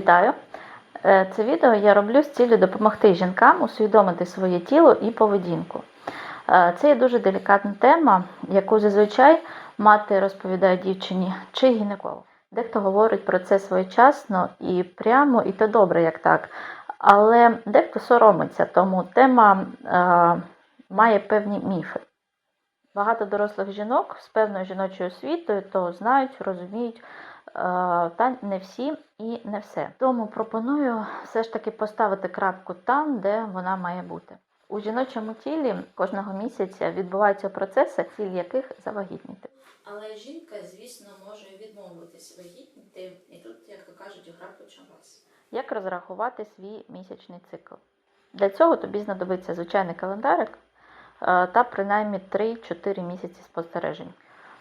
Вітаю! Е, Це відео я роблю з цілею допомогти жінкам усвідомити своє тіло і поведінку. Е, Це є дуже делікатна тема, яку зазвичай мати розповідає дівчині чи гінеколог. Дехто говорить про це своєчасно і прямо, і то добре, як так. Але дехто соромиться, тому тема е, має певні міфи. Багато дорослих жінок з певною жіночою освітою то знають, розуміють, е, та не всі і не все. Тому пропоную все ж таки поставити крапку там, де вона має бути. У жіночому тілі кожного місяця відбуваються процеси, ціль яких завагітніти. Але жінка, звісно, може відмовитись вагітніти, і тут, як то кажуть, гра почалась. Як розрахувати свій місячний цикл? Для цього тобі знадобиться звичайний календарик та принаймні 3-4 місяці спостережень.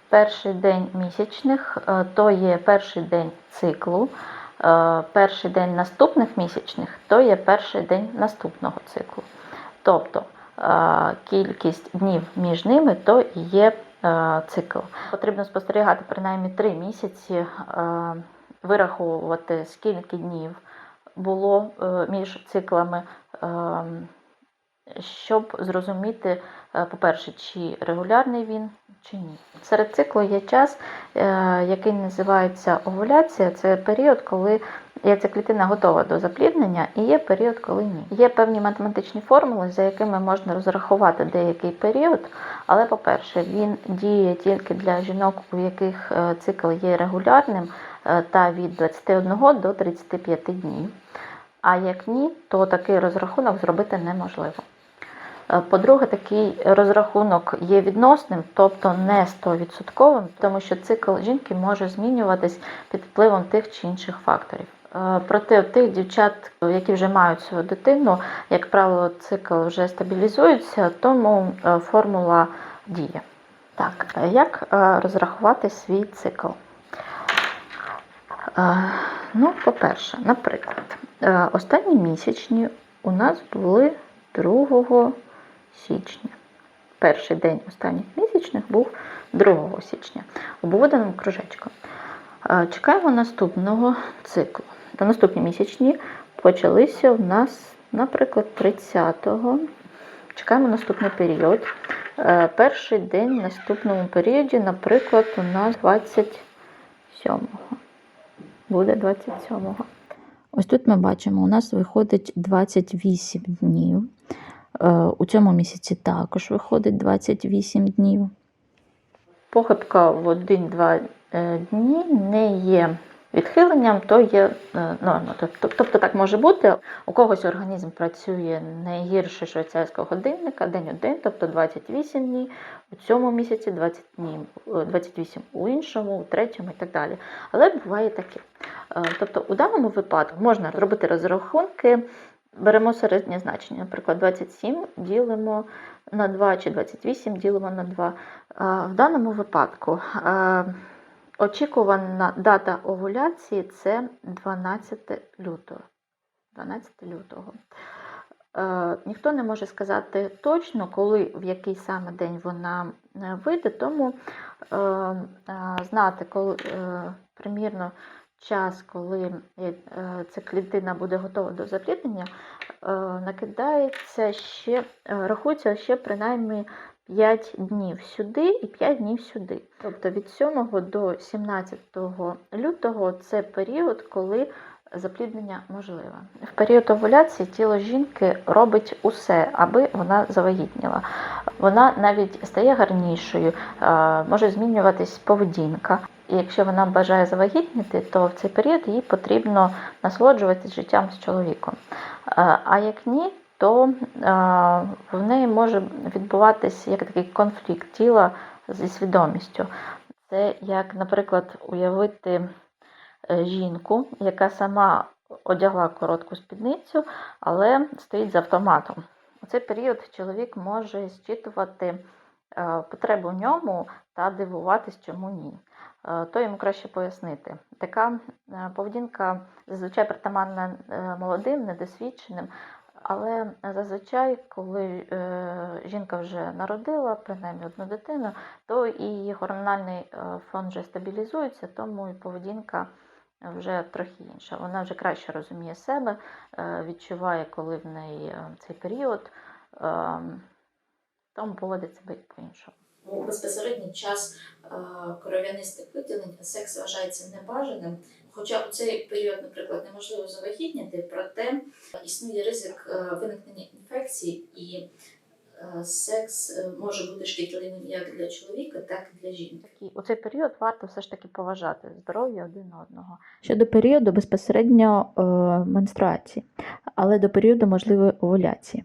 Перший день місячних е, то є перший день циклу, е, перший день наступних місячних то є перший день наступного циклу. Тобто е, кількість днів між ними то є е, цикл. Потрібно спостерігати принаймні 3 місяці, е, вираховувати скільки днів було е, між циклами, ем, щоб зрозуміти, е, по-перше, чи регулярний він, чи ні. Серед циклу є час, е, який називається овуляція. Це період, коли яйцеклітина готова до запліднення, і є період, коли ні. Є певні математичні формули, за якими можна розрахувати деякий період, але, по-перше, він діє тільки для жінок, у яких е, цикл є регулярним е, та від 21 до 35 днів. А як ні, то такий розрахунок зробити неможливо. Е, По-друге, такий розрахунок є відносним, тобто не 100%, тому що цикл жінки може змінюватись під впливом тих чи інших факторів. Е, Проте тих дівчат, які вже мають свою дитину, як правило, цикл вже стабілізується, тому е, формула діє. Так, як розрахувати свій цикл? Ну, по-перше, наприклад, останні місячні у нас були 2 січня. Перший день останніх місячних був 2 січня. Обводимо кружечком. Е, Чекаємо наступного циклу. Та наступні місячні почалися у нас, наприклад, 30-го. Чекаємо наступний період. Е, Перший день в наступному періоді, наприклад, у нас 27-го. Буде 27-го. Ось тут ми бачимо, у нас виходить 28 днів. Е, У цьому місяці також виходить 28 днів. Похибка в 1-2 е, дні не є відхиленням, то є е, нормою. Тобто, так може бути. У когось організм працює не гірше швейцарського годинника, день один, тобто 28 днів, у цьому місяці 20 днів, е, 28 у іншому, у третьому і так далі. Але буває таке. Тобто, у даному випадку можна зробити розрахунки, беремо середнє значення, наприклад, 27 ділимо на 2 чи 28 ділимо на 2. Е, В даному випадку очікувана дата овуляції це 12 лютого. 12 лютого. Ніхто не може сказати точно, коли, в який саме день вона е, вийде, тому е, е, знати, коли, примірно, час, коли е, ця клітина буде готова до запліднення, е, накидається ще, е, рахується ще принаймні 5 днів сюди і 5 днів сюди. Тобто від 7 до 17 лютого це період, коли запліднення можливе. В період овуляції тіло жінки робить усе, аби вона завагітніла. Вона навіть стає гарнішою, може змінюватись поведінка. І якщо вона бажає завагітніти, то в цей період їй потрібно насолоджуватися життям з чоловіком. Е, А як ні, то е, в неї може відбуватися як такий конфлікт тіла зі свідомістю. Це як, наприклад, уявити е, жінку, яка сама одягла коротку спідницю, але стоїть з автоматом. У цей період чоловік може зчитувати потребу в ньому та дивуватись, чому ні. Е, То йому краще пояснити. Така е, поведінка зазвичай притаманна е, молодим, недосвідченим, але зазвичай, коли е, жінка вже народила принаймні одну дитину, то і її гормональний е, фон вже стабілізується, тому і поведінка вже трохи інша. Вона вже краще розуміє себе, е, відчуває, коли в неї е, цей період, е, тому поводить себе по-іншому. У безпосередній час е, кров'янистих виділень секс вважається небажаним. Хоча у цей період, наприклад, неможливо завагітніти, проте існує ризик е, виникнення інфекцій, і е, секс може бути шкідливим як для чоловіка, так і для жінки. У цей період варто все ж таки поважати здоров'я один одного. Щодо періоду безпосередньо е, менструації, але до періоду можливої овуляції.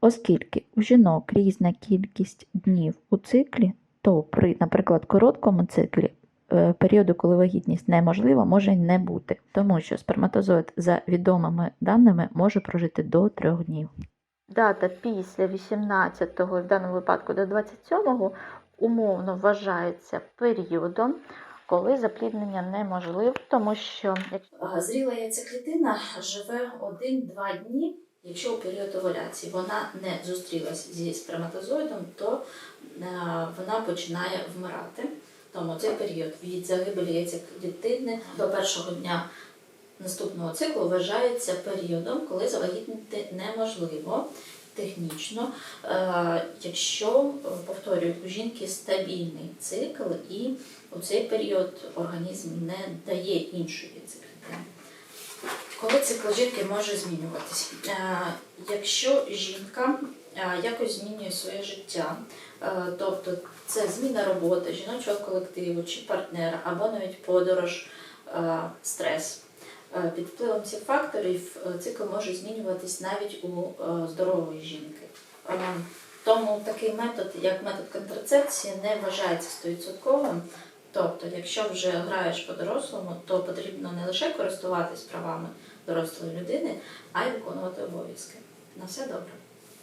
Оскільки у жінок різна кількість днів у циклі, то при, наприклад, короткому циклі е, періоду, коли вагітність неможлива, може й не бути, тому що сперматозоїд за відомими даними може прожити до трьох днів. Дата після 18-го, в даному випадку до 27-го, умовно вважається періодом, коли запліднення неможливе, тому що Зріла яйцеклітина живе 1-2 дні. Якщо у період овуляції вона не зустрілася зі сперматозоїдом, то е, вона починає вмирати. Тому цей період від загибелі яйцеклітини до першого дня наступного циклу вважається періодом, коли завагітнити неможливо технічно, е, якщо, е, повторюю, у жінки стабільний цикл і у цей період організм не дає іншої яйцеклітини. Коли цикл жінки може змінюватись? Е, Якщо жінка е, якось змінює своє життя, е, тобто це зміна роботи, жіночого колективу чи партнера, або навіть подорож, стрес. Під впливом цих факторів цикл може змінюватись навіть у здорової жінки. Тому такий метод, як метод контрацепції, не вважається 100%. Тобто, якщо вже граєш по-дорослому, то потрібно не лише користуватись правами дорослої людини, а й виконувати обов'язки. На все добре.